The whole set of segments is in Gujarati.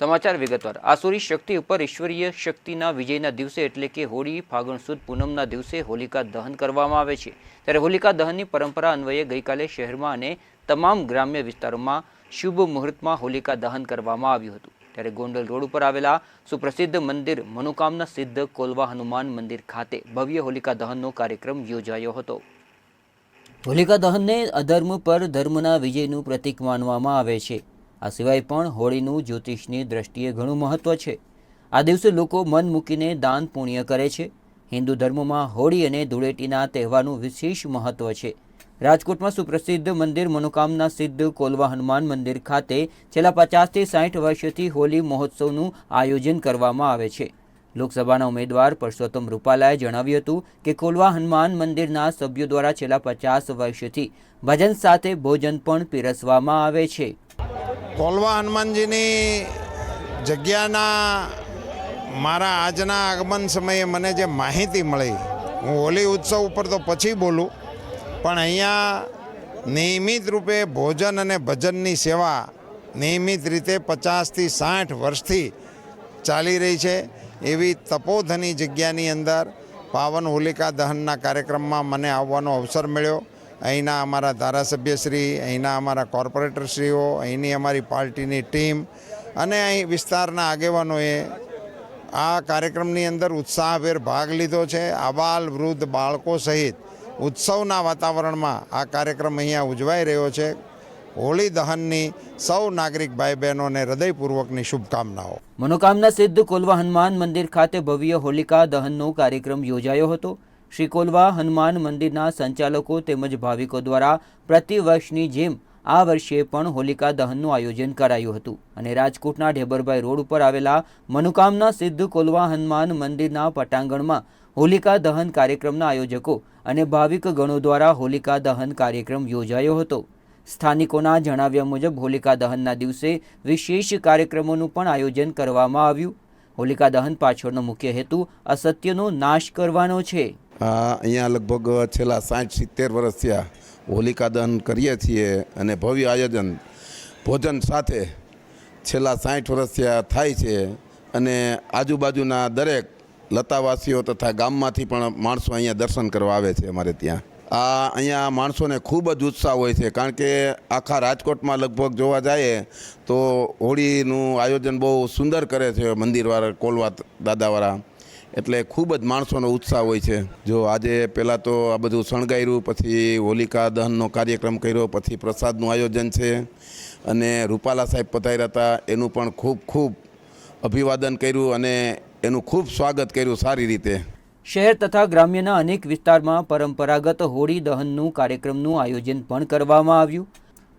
સમાચાર વિગતવાર. આસુરી શક્તિ ઉપર ઈશ્વરીય શક્તિના વિજયના દિવસે એટલે કે હોળી ફાગણ સુદ પૂનમના દિવસે હોલિકા દહન કરવામાં આવે છે. ત્યારે હોલિકા દહનની પરંપરા અન્વયે ગઈકાલે શહેરમાં અને તમામ ગ્રામ્ય વિસ્તારોમાં શુભ મુહૂર્તમાં હોલિકા દહન કરવામાં આવ્યું હતું. ત્યારે ગોંડલ રોડ ઉપર આવેલા સુપ્રસિદ્ધ મંદિર મનોકામના સિદ્ધ કોલવા હનુમાન મંદિર ખાતે ભવ્ય હોલિકા દહનનો કાર્યક્રમ યોજાયો હતો. હોલિકા દહનને અધર્મ પર ધર્મના વિજયનું પ્રતીક માનવામાં આવે છે. આ સિવાય પણ હોળીનું જ્યોતિષની દ્રષ્ટિએ ઘણું મહત્વ છે. આ દિવસે લોકો મન મૂકીને દાન પુણ્ય કરે છે. હિન્દુ ધર્મમાં હોળી અને ધૂળેટીના તહેવારનું વિશેષ મહત્વ છે. રાજકોટમાં સુપ્રસિદ્ધ મંદિર મનોકામના સિદ્ધ કોલવા હનુમાન મંદિર ખાતે છેલ્લા પચાસથી સાઠ વર્ષથી હોલી મહોત્સવનું આયોજન કરવામાં આવે છે. લોકસભાના ઉમેદવાર પરસોત્તમ રૂપાલાએ જણાવ્યું હતું કે કોલવા હનુમાન મંદિરના સભ્યો દ્વારા છેલ્લા પચાસ વર્ષથી ભજન સાથે ભોજન પણ પીરસવામાં આવે છે. કોલવા હનુમાનજીની જગ્યાના મારા આજના આગમન સમયે મને જે માહિતી મળી, હું હોલી ઉત્સવ ઉપર તો પછી બોલું, પણ અહીંયા નિયમિત રૂપે ભોજન અને ભજનની સેવા નિયમિત રીતે પચાસથી સાઠ વર્ષથી ચાલી રહી છે. એવી તપોધની જગ્યાની અંદર પાવન હોલિકા દહનના કાર્યક્રમમાં મને આવવાનો અવસર મળ્યો. અહીંના અમારા ધારાસભ્યશ્રી અહીંના અમારા કોર્પોરેટરશ્રીઓ અહીંની અમારી પાર્ટીની ટીમ અને અહીં વિસ્તારના આગેવાનોએ આ કાર્યક્રમની અંદર ઉત્સાહભેર ભાગ લીધો છે. આબાલ વૃદ્ધ બાળકો સહિત ઉત્સવના વાતાવરણમાં આ કાર્યક્રમ અહીંયા ઉજવાઈ રહ્યો છે. હોળી દહનની સૌ નાગરિક ભાઈ બહેનોને હૃદયપૂર્વકની શુભકામનાઓ. મનોકામના સિદ્ધ કોલવા હનુમાન મંદિર ખાતે ભવ્ય હોલિકા દહનનો કાર્યક્રમ યોજાયો હતો. શ્રી કોલવા હનુમાન મંદિરના સંચાલકો તેમજ ભાવિકો દ્વારા પ્રતિ વર્ષની જેમ આ વર્ષે પણ હોલિકા દહનનું આયોજન કરાયું હતું અને રાજકોટના ઢેબરભાઈ રોડ ઉપર આવેલા મનુકામના સિદ્ધ કોલવા હનુમાન મંદિરના પટાંગણમાં હોલિકા દહન કાર્યક્રમના આયોજકો અને ભાવિક ગણો દ્વારા હોલિકા દહન કાર્યક્રમ યોજાયો હતો. સ્થાનિકોના જણાવ્યા મુજબ હોલિકા દહનના દિવસે વિશેષ કાર્યક્રમોનું પણ આયોજન કરવામાં આવ્યું. હોલિકા દહન પાછળનો મુખ્ય હેતુ અસત્યનો નાશ કરવાનો છે. અહીંયા લગભગ છેલ્લા સાઠ સિત્તેર વર્ષ થયા હોલિકા દહન કરીએ છીએ અને ભવ્ય આયોજન ભોજન સાથે છેલ્લા સાઠ વર્ષ થયા થાય છે અને આજુબાજુના દરેક લતાવાસીઓ તથા ગામમાંથી પણ માણસો અહીંયા દર્શન કરવા આવે છે અમારે ત્યાં. આ અહીંયા માણસોને ખૂબ જ ઉત્સાહ હોય છે કારણ કે આખા રાજકોટમાં લગભગ જોવા જઈએ તો હોળીનું આયોજન બહુ સુંદર કરે છે મંદિરવાળા કોલવા દાદાવાળા. એટલે ખૂબ જ માણસોનો ઉત્સાહ હોય છે. જો આજે પહેલાં તો આ બધું શણગાર્યું, પછી હોલિકા દહનનો કાર્યક્રમ કર્યો, પછી પ્રસાદનું આયોજન છે. અને રૂપાલા સાહેબ પધાર્યા હતા, એનું પણ ખૂબ ખૂબ અભિવાદન કર્યું અને એનું ખૂબ સ્વાગત કર્યું સારી રીતે. શહેર તથા ગ્રામ્યના અનેક વિસ્તારમાં પરંપરાગત હોળી દહનનું કાર્યક્રમનું આયોજન પણ કરવામાં આવ્યું.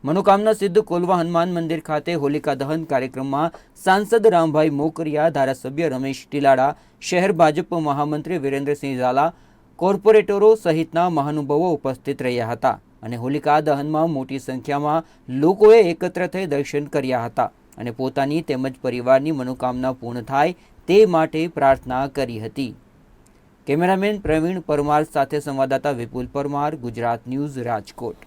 મનોકામના સિદ્ધ કોલવા હનુમાન મંદિર ખાતે હોલિકા દહન કાર્યક્રમમાં સાંસદ રામભાઈ મોકરિયા, ધારાસભ્ય રમેશ ટીલાડા, શહેર ભાજપ મહામંત્રી વિરેન્દ્રસિંહ ઝાલા, કોર્પોરેટરો સહિતના મહાનુભાવો ઉપસ્થિત રહ્યા હતા અને હોલિકા દહનમાં મોટી સંખ્યામાં લોકોએ એકત્ર થઈ દર્શન કર્યા હતા અને પોતાની તેમજ પરિવારની મનોકામના પૂર્ણ થાય તે માટે પ્રાર્થના કરી હતી. કેમેરામેન પ્રવીણ પરમાર સાથે સંવાદદાતા વિપુલ પરમાર, ગુજરાત ન્યૂઝ રાજકોટ.